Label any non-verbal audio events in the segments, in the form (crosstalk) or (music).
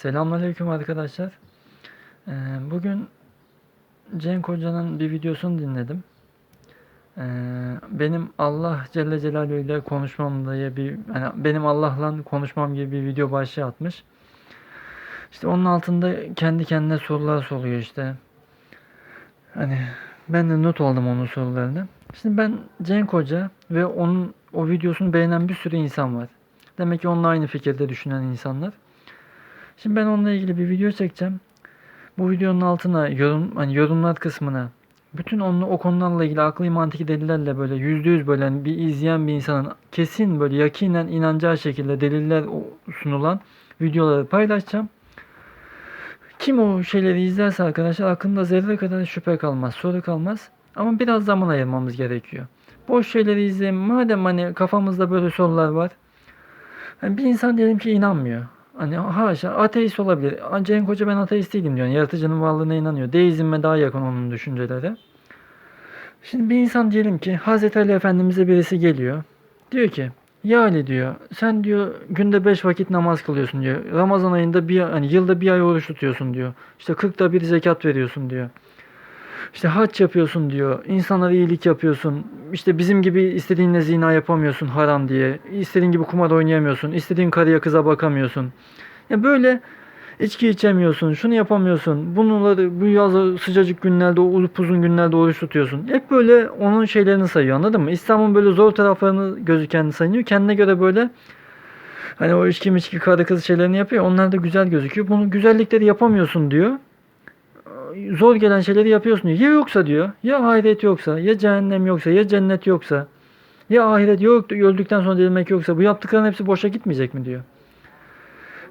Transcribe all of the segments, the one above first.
Selamünaleyküm arkadaşlar. Ee, bugün Cenk Hoca'nın bir videosunu dinledim. Ee, benim Allah Celle Celaluhu ile konuşmam diye bir yani benim Allah'la konuşmam gibi bir video başlığı atmış. İşte onun altında kendi kendine sorular soruyor işte. Hani ben de not aldım onun sorularını. Şimdi ben Cenk Hoca ve onun o videosunu beğenen bir sürü insan var. Demek ki onunla aynı fikirde düşünen insanlar. Şimdi ben onunla ilgili bir video çekeceğim. Bu videonun altına yorum hani yorumlar kısmına bütün onunla o konularla ilgili akli mantıki delillerle böyle yüzde yüz böyle hani bir izleyen bir insanın kesin böyle yakinen inanacağı şekilde deliller sunulan videoları paylaşacağım. Kim o şeyleri izlerse arkadaşlar aklında zerre kadar şüphe kalmaz, soru kalmaz. Ama biraz zaman ayırmamız gerekiyor. Boş şeyleri izleyin. Madem hani kafamızda böyle sorular var. Yani bir insan diyelim ki inanmıyor. Hani haşa ateist olabilir. Cenk Hoca ben ateist değilim diyor. Yaratıcının varlığına inanıyor. Deizme daha yakın onun düşünceleri. Şimdi bir insan diyelim ki Hazreti Ali Efendimiz'e birisi geliyor. Diyor ki ya Ali diyor sen diyor günde 5 vakit namaz kılıyorsun diyor. Ramazan ayında bir hani yılda bir ay oruç tutuyorsun diyor. İşte 40'da bir zekat veriyorsun diyor. İşte hac yapıyorsun diyor. İnsanlara iyilik yapıyorsun. İşte bizim gibi istediğinle zina yapamıyorsun haram diye. İstediğin gibi kumar oynayamıyorsun. İstediğin karıya kıza bakamıyorsun. Ya böyle içki içemiyorsun. Şunu yapamıyorsun. Bunları bu yaz sıcacık günlerde, uzun günlerde oruç tutuyorsun. Hep böyle onun şeylerini sayıyor anladın mı? İslam'ın böyle zor taraflarını gözüken sayıyor. Kendine göre böyle hani o içki miçki karı kız şeylerini yapıyor. Onlar da güzel gözüküyor. Bunu güzellikleri yapamıyorsun diyor zor gelen şeyleri yapıyorsun diyor. Ya yoksa diyor, ya ahiret yoksa, ya cehennem yoksa, ya cennet yoksa, ya ahiret yok, öldükten sonra dirilmek yoksa bu yaptıkların hepsi boşa gitmeyecek mi diyor.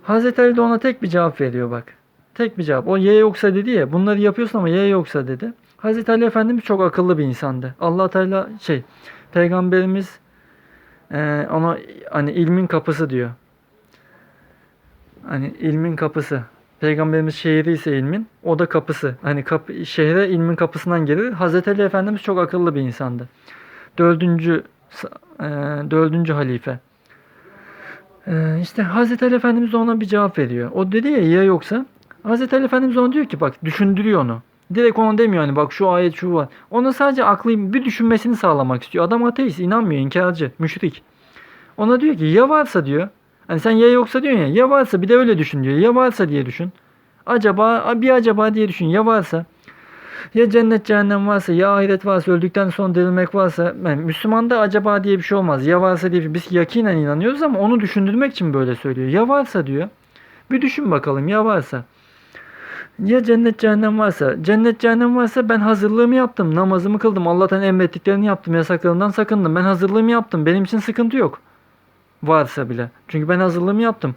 Hazreti Ali de ona tek bir cevap veriyor bak. Tek bir cevap. O ya yoksa dedi ya, bunları yapıyorsun ama ya yoksa dedi. Hazreti Ali Efendimiz çok akıllı bir insandı. Allah Teala şey, peygamberimiz e, ona hani ilmin kapısı diyor. Hani ilmin kapısı. Peygamberimiz şehri ise ilmin, o da kapısı. Hani kapı, şehre ilmin kapısından gelir. Hazreti Ali Efendimiz çok akıllı bir insandı. Dördüncü, e, dördüncü halife. E, işte Hazreti Ali Efendimiz ona bir cevap veriyor. O dedi ya ya yoksa. Hazreti Ali Efendimiz ona diyor ki bak düşündürüyor onu. Direkt ona demiyor hani bak şu ayet şu var. Ona sadece aklı bir düşünmesini sağlamak istiyor. Adam ateist, inanmıyor, inkarcı, müşrik. Ona diyor ki ya varsa diyor. Hani sen ya yoksa diyorsun ya. Ya varsa bir de öyle düşün diyor. Ya varsa diye düşün. Acaba bir acaba diye düşün. Ya varsa. Ya cennet cehennem varsa ya ahiret varsa öldükten sonra dirilmek varsa yani Müslümanda acaba diye bir şey olmaz. Ya varsa diye biz yakinen inanıyoruz ama onu düşündürmek için böyle söylüyor. Ya varsa diyor. Bir düşün bakalım ya varsa. Ya cennet cehennem varsa, cennet cehennem varsa ben hazırlığımı yaptım, namazımı kıldım, Allah'tan emrettiklerini yaptım, yasaklarından sakındım. Ben hazırlığımı yaptım. Benim için sıkıntı yok varsa bile. Çünkü ben hazırlığımı yaptım.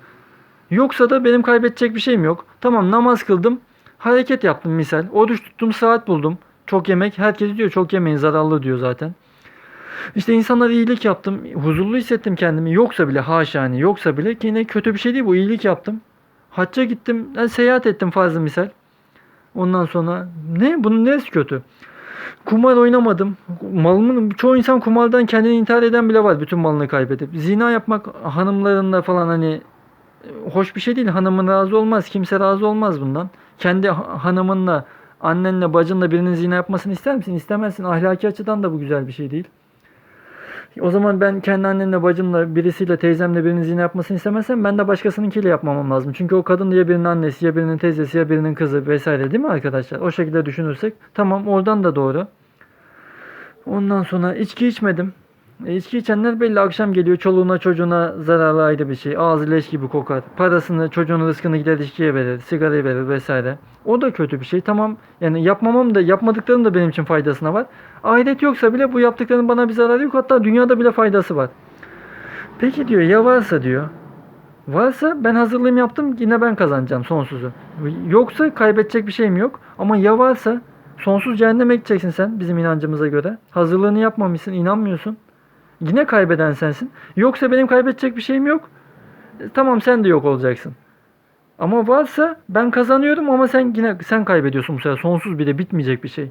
Yoksa da benim kaybedecek bir şeyim yok. Tamam namaz kıldım. Hareket yaptım misal. Oruç tuttum saat buldum. Çok yemek. Herkes diyor çok yemeyin zararlı diyor zaten. İşte insanlara iyilik yaptım. Huzurlu hissettim kendimi. Yoksa bile haşa hani yoksa bile ki yine kötü bir şey değil bu. iyilik yaptım. Hacca gittim. Yani seyahat ettim fazla misal. Ondan sonra ne? Bunun neresi kötü? Kumar oynamadım. Malımın çoğu insan kumardan kendini intihar eden bile var bütün malını kaybedip. Zina yapmak hanımlarında falan hani hoş bir şey değil. Hanımın razı olmaz. Kimse razı olmaz bundan. Kendi ha- hanımınla, annenle, bacınla birinin zina yapmasını ister misin? İstemezsin. Ahlaki açıdan da bu güzel bir şey değil. O zaman ben kendi annemle, bacımla, birisiyle, teyzemle birinin zina yapmasını istemezsem ben de başkasınınkiyle yapmamam lazım. Çünkü o kadın ya birinin annesi, ya birinin teyzesi, ya birinin kızı vesaire değil mi arkadaşlar? O şekilde düşünürsek tamam oradan da doğru. Ondan sonra içki içmedim. E, içki içenler belli akşam geliyor çoluğuna çocuğuna zararlı ayrı bir şey. Ağzı leş gibi kokar. Parasını çocuğunun rızkını gider içkiye verir. Sigarayı verir vesaire. O da kötü bir şey. Tamam yani yapmamam da yapmadıklarım da benim için faydasına var. Ahiret yoksa bile bu yaptıklarının bana bir zararı yok. Hatta dünyada bile faydası var. Peki diyor ya varsa diyor. Varsa ben hazırlığımı yaptım yine ben kazanacağım sonsuzu. Yoksa kaybedecek bir şeyim yok. Ama ya varsa sonsuz cehenneme gideceksin sen bizim inancımıza göre. Hazırlığını yapmamışsın, inanmıyorsun. Yine kaybeden sensin. Yoksa benim kaybedecek bir şeyim yok. E, tamam sen de yok olacaksın. Ama varsa ben kazanıyorum ama sen yine sen kaybediyorsun bu sefer. Sonsuz bir de bitmeyecek bir şey.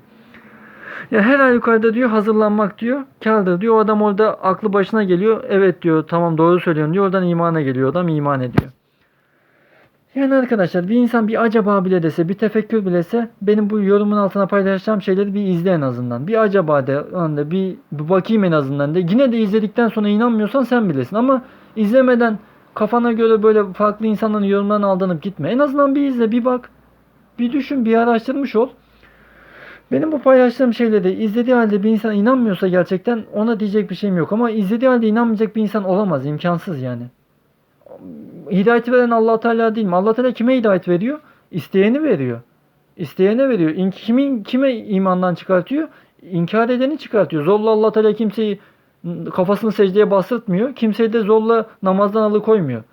Ya her halükarda diyor hazırlanmak diyor. Kârdır diyor. O adam orada aklı başına geliyor. Evet diyor tamam doğru söylüyorsun diyor. Oradan imana geliyor adam iman ediyor. Yani arkadaşlar bir insan bir acaba bile dese, bir tefekkür bile dese benim bu yorumun altına paylaşacağım şeyleri bir izle en azından. Bir acaba de, anda bir, bir bakayım en azından de. Yine de izledikten sonra inanmıyorsan sen bilesin ama izlemeden kafana göre böyle farklı insanların yorumlarına aldanıp gitme. En azından bir izle, bir bak. Bir düşün, bir araştırmış ol. Benim bu paylaştığım şeyleri izlediği halde bir insan inanmıyorsa gerçekten ona diyecek bir şeyim yok. Ama izlediği halde inanmayacak bir insan olamaz. imkansız yani. Hidayeti veren allah Teala değil mi? allah Teala kime hidayet veriyor? İsteyeni veriyor. İsteyene veriyor. İn- Kimin, kime imandan çıkartıyor? İnkar edeni çıkartıyor. Zorla allah Teala kimseyi kafasını secdeye bastırtmıyor. Kimseyi de zorla namazdan alıkoymuyor.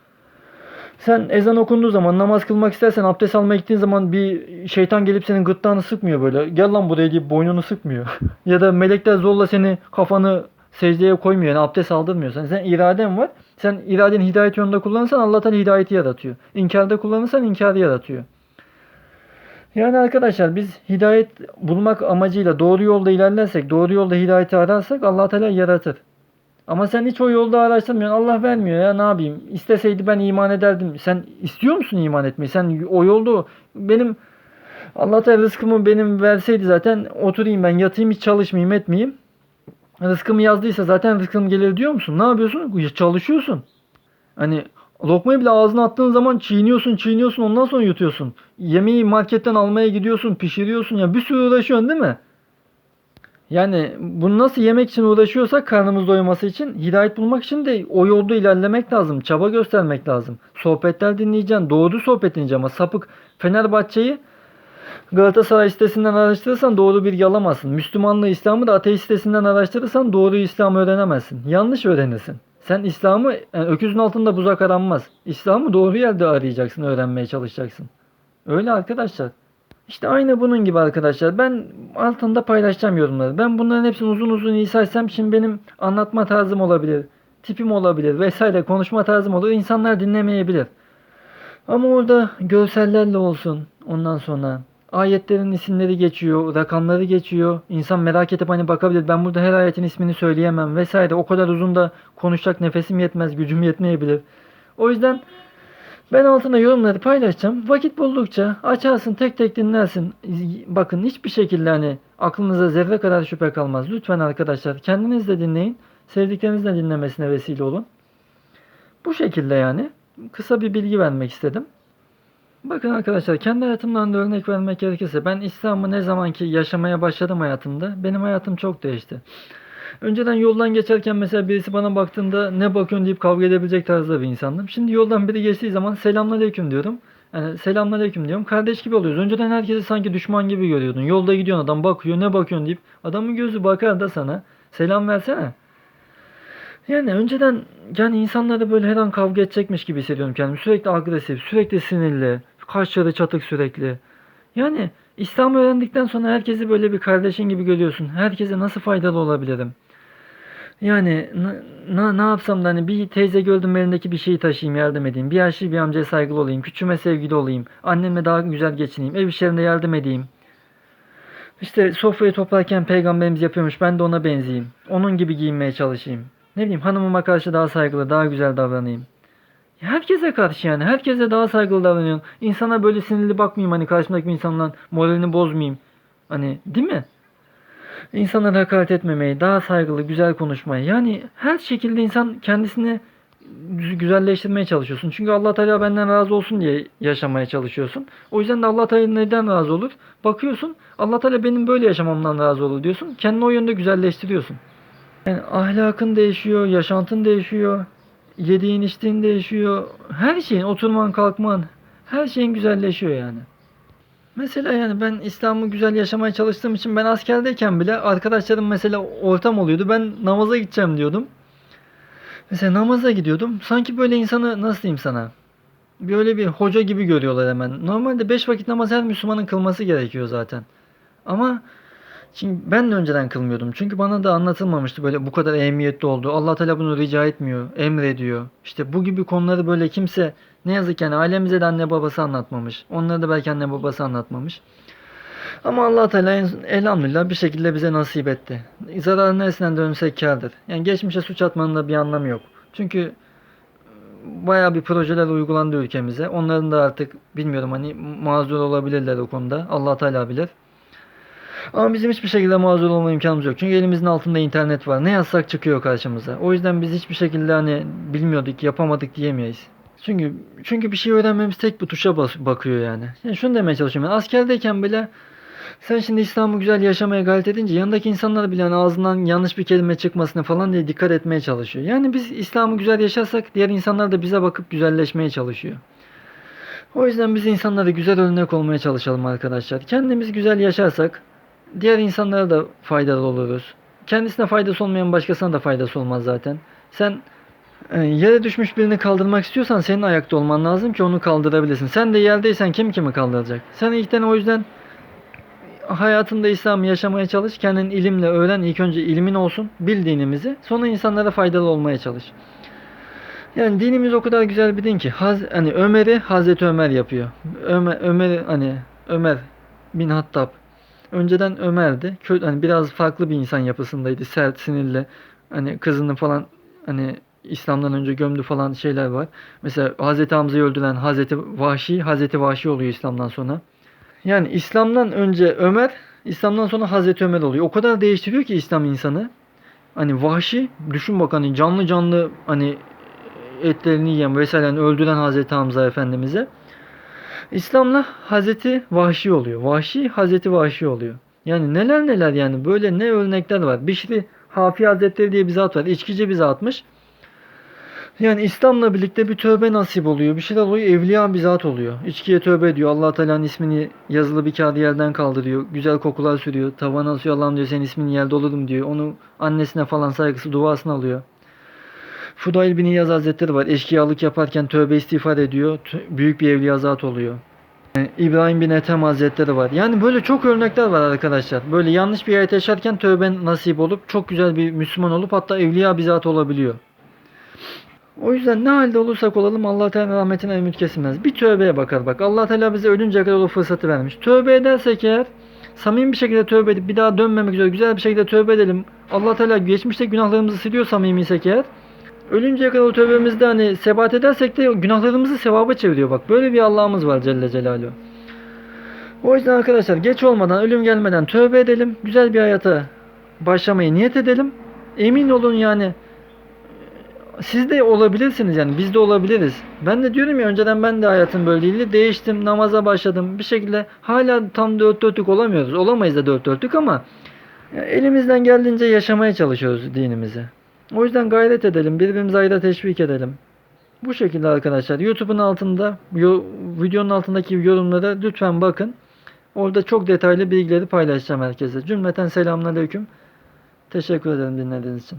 Sen ezan okunduğu zaman namaz kılmak istersen abdest almaya gittiğin zaman bir şeytan gelip senin gırtlağını sıkmıyor böyle. Gel lan buraya deyip boynunu sıkmıyor. (laughs) ya da melekler zorla seni kafanı secdeye koymuyor. Yani abdest aldırmıyor. Sen, sen iraden var. Sen iradeni hidayet yolunda kullanırsan Allah Teala hidayeti yaratıyor. İnkarda kullanırsan inkarı yaratıyor. Yani arkadaşlar biz hidayet bulmak amacıyla doğru yolda ilerlersek, doğru yolda hidayeti ararsak Allah Teala yaratır. Ama sen hiç o yolda araştırmıyorsun. Allah vermiyor ya ne yapayım? İsteseydi ben iman ederdim. Sen istiyor musun iman etmeyi? Sen o yolda benim Allah Teala rızkımı benim verseydi zaten oturayım ben yatayım hiç çalışmayayım etmeyeyim. Rızkımı yazdıysa zaten rızkım gelir diyor musun? Ne yapıyorsun? Çalışıyorsun. Hani lokmayı bile ağzına attığın zaman çiğniyorsun çiğniyorsun ondan sonra yutuyorsun. Yemeği marketten almaya gidiyorsun pişiriyorsun ya bir sürü uğraşıyorsun değil mi? Yani bunu nasıl yemek için uğraşıyorsak karnımız doyması için hidayet bulmak için de o yolda ilerlemek lazım. Çaba göstermek lazım. Sohbetler dinleyeceksin. Doğru sohbet dinleyeceksin ama sapık Fenerbahçe'yi Galatasaray sitesinden araştırırsan doğru bilgi alamazsın. Müslümanlığı, İslam'ı da ateist sitesinden araştırırsan doğru İslam'ı öğrenemezsin. Yanlış öğrenirsin. Sen İslam'ı yani öküzün altında buzak aranmaz. İslam'ı doğru yerde arayacaksın, öğrenmeye çalışacaksın. Öyle arkadaşlar. İşte aynı bunun gibi arkadaşlar. Ben altında paylaşacağım yorumları. Ben bunların hepsini uzun uzun izah şimdi benim anlatma tarzım olabilir. Tipim olabilir vesaire konuşma tarzım olur. İnsanlar dinlemeyebilir. Ama orada görsellerle olsun ondan sonra ayetlerin isimleri geçiyor, rakamları geçiyor. İnsan merak edip hani bakabilir. Ben burada her ayetin ismini söyleyemem vesaire. O kadar uzun da konuşacak nefesim yetmez, gücüm yetmeyebilir. O yüzden ben altına yorumları paylaşacağım. Vakit buldukça açarsın tek tek dinlersin. Bakın hiçbir şekilde hani aklınıza zerre kadar şüphe kalmaz. Lütfen arkadaşlar kendiniz de dinleyin. Sevdiklerinizle dinlemesine vesile olun. Bu şekilde yani kısa bir bilgi vermek istedim. Bakın arkadaşlar kendi hayatımdan da örnek vermek gerekirse ben İslam'ı ne zaman ki yaşamaya başladım hayatımda benim hayatım çok değişti. Önceden yoldan geçerken mesela birisi bana baktığında ne bakıyorsun deyip kavga edebilecek tarzda bir insandım. Şimdi yoldan biri geçtiği zaman selamünaleyküm diyorum. Yani selamünaleyküm diyorum. Kardeş gibi oluyoruz. Önceden herkesi sanki düşman gibi görüyordun. Yolda gidiyorsun adam bakıyor ne bakıyorsun deyip adamın gözü bakar da sana selam versene. Yani önceden yani insanlara böyle her an kavga edecekmiş gibi hissediyorum kendimi. Sürekli agresif, sürekli sinirli, kaşları çatık sürekli. Yani İslam'ı öğrendikten sonra herkesi böyle bir kardeşin gibi görüyorsun. Herkese nasıl faydalı olabilirim? Yani ne, ne yapsam da hani bir teyze gördüm elindeki bir şeyi taşıyayım yardım edeyim. Bir yaşlı bir amcaya saygılı olayım. Küçüme sevgili olayım. Anneme daha güzel geçineyim. Ev işlerinde yardım edeyim. İşte sofrayı toplarken peygamberimiz yapıyormuş. Ben de ona benzeyeyim. Onun gibi giyinmeye çalışayım. Ne bileyim hanımıma karşı daha saygılı, daha güzel davranayım. Herkese karşı yani. Herkese daha saygılı davranıyorum. İnsana böyle sinirli bakmayayım hani karşımdaki insanla moralini bozmayayım. Hani değil mi? İnsanlara hakaret etmemeyi, daha saygılı, güzel konuşmayı. Yani her şekilde insan kendisini güzelleştirmeye çalışıyorsun. Çünkü Allah Teala benden razı olsun diye yaşamaya çalışıyorsun. O yüzden de Allah Teala neden razı olur? Bakıyorsun Allah Teala benim böyle yaşamamdan razı olur diyorsun. Kendini o yönde güzelleştiriyorsun. Yani ahlakın değişiyor, yaşantın değişiyor, yediğin içtiğin değişiyor. Her şeyin, oturman kalkman, her şeyin güzelleşiyor yani. Mesela yani ben İslam'ı güzel yaşamaya çalıştığım için ben askerdeyken bile arkadaşlarım mesela ortam oluyordu. Ben namaza gideceğim diyordum. Mesela namaza gidiyordum. Sanki böyle insanı nasıl diyeyim sana? Böyle bir hoca gibi görüyorlar hemen. Normalde 5 vakit namaz her Müslümanın kılması gerekiyor zaten. Ama Şimdi ben de önceden kılmıyordum. Çünkü bana da anlatılmamıştı böyle bu kadar ehemmiyetli olduğu. Allah Teala bunu rica etmiyor, emrediyor. İşte bu gibi konuları böyle kimse ne yazık yani ailemize de anne babası anlatmamış. Onlara da belki anne babası anlatmamış. Ama Allah Teala elhamdülillah bir şekilde bize nasip etti. Zararın neresinden dönse kârdır. Yani geçmişe suç atmanın da bir anlamı yok. Çünkü bayağı bir projeler uygulandı ülkemize. Onların da artık bilmiyorum hani mazur olabilirler o konuda. Allah Teala bilir. Ama bizim hiçbir şekilde mazur olma imkanımız yok. Çünkü elimizin altında internet var. Ne yazsak çıkıyor karşımıza. O yüzden biz hiçbir şekilde hani bilmiyorduk, yapamadık diyemeyiz. Çünkü çünkü bir şey öğrenmemiz tek bir tuşa bas, bakıyor yani. yani. Şunu demeye çalışıyorum. Ben askerdeyken bile sen şimdi İslam'ı güzel yaşamaya gayret edince yanındaki insanlar bile hani ağzından yanlış bir kelime çıkmasına falan diye dikkat etmeye çalışıyor. Yani biz İslam'ı güzel yaşarsak diğer insanlar da bize bakıp güzelleşmeye çalışıyor. O yüzden biz insanlara güzel örnek olmaya çalışalım arkadaşlar. Kendimiz güzel yaşarsak diğer insanlara da faydalı oluruz. Kendisine faydası olmayan başkasına da faydası olmaz zaten. Sen e, yere düşmüş birini kaldırmak istiyorsan senin ayakta olman lazım ki onu kaldırabilirsin. Sen de yerdeysen kim kimi kaldıracak? Sen ilkten o yüzden hayatında İslam'ı yaşamaya çalış. Kendin ilimle öğren. İlk önce ilmin olsun. Bil dinimizi. Sonra insanlara faydalı olmaya çalış. Yani dinimiz o kadar güzel bir din ki Haz, hani Ömer'i Hazreti Ömer yapıyor. Ömer Ömer hani Ömer bin Hattab önceden Ömer'di. Kö, hani biraz farklı bir insan yapısındaydı. Sert, sinirli. Hani kızını falan hani İslam'dan önce gömdü falan şeyler var. Mesela Hazreti Hamza'yı öldüren Hazreti Vahşi, Hazreti Vahşi oluyor İslam'dan sonra. Yani İslam'dan önce Ömer, İslam'dan sonra Hazreti Ömer oluyor. O kadar değiştiriyor ki İslam insanı. Hani vahşi, düşün bak hani canlı canlı hani etlerini yiyen vesaire hani öldüren Hazreti Hamza Efendimiz'e. İslam'la Hazreti Vahşi oluyor. Vahşi Hazreti Vahşi oluyor. Yani neler neler yani böyle ne örnekler var. Bişri Hafi Hazretleri diye bir zat var. İçkici bir zatmış. Yani İslam'la birlikte bir tövbe nasip oluyor. Bir şeyler oluyor. Evliya bir zat oluyor. İçkiye tövbe ediyor. allah Teala'nın ismini yazılı bir kağıdı yerden kaldırıyor. Güzel kokular sürüyor. Tavana asıyor. Allah'ım diyor senin ismin yerde olurum diyor. Onu annesine falan saygısı duasını alıyor. Fudayl bin İyaz Hazretleri var. Eşkıyalık yaparken tövbe istiğfar ediyor. Büyük bir evliya zat oluyor. İbrahim bin Ethem Hazretleri var. Yani böyle çok örnekler var arkadaşlar. Böyle yanlış bir hayat yaşarken tövbe nasip olup çok güzel bir Müslüman olup hatta evliya bir zat olabiliyor. O yüzden ne halde olursak olalım Allah Teala rahmetine ümit kesilmez. Bir tövbeye bakar bak. Allah Teala bize ölünceye kadar o fırsatı vermiş. Tövbe edersek eğer samimi bir şekilde tövbe edip bir daha dönmemek üzere güzel bir şekilde tövbe edelim. Allah Teala geçmişte günahlarımızı siliyor samimiysek eğer. Ölünceye kadar o tövbemizde hani sebat edersek de günahlarımızı sevaba çeviriyor bak. Böyle bir Allah'ımız var Celle Celaluhu. O yüzden arkadaşlar geç olmadan ölüm gelmeden tövbe edelim. Güzel bir hayata başlamayı niyet edelim. Emin olun yani siz de olabilirsiniz yani biz de olabiliriz. Ben de diyorum ya önceden ben de hayatım böyle değildi. Değiştim, namaza başladım. Bir şekilde hala tam dört dörtlük olamıyoruz. Olamayız da dört dörtlük ama elimizden geldiğince yaşamaya çalışıyoruz dinimizi. O yüzden gayret edelim. Birbirimize hayra teşvik edelim. Bu şekilde arkadaşlar. YouTube'un altında, videonun altındaki yorumlara lütfen bakın. Orada çok detaylı bilgileri paylaşacağım herkese. Cümleten selamünaleyküm. Teşekkür ederim dinlediğiniz için.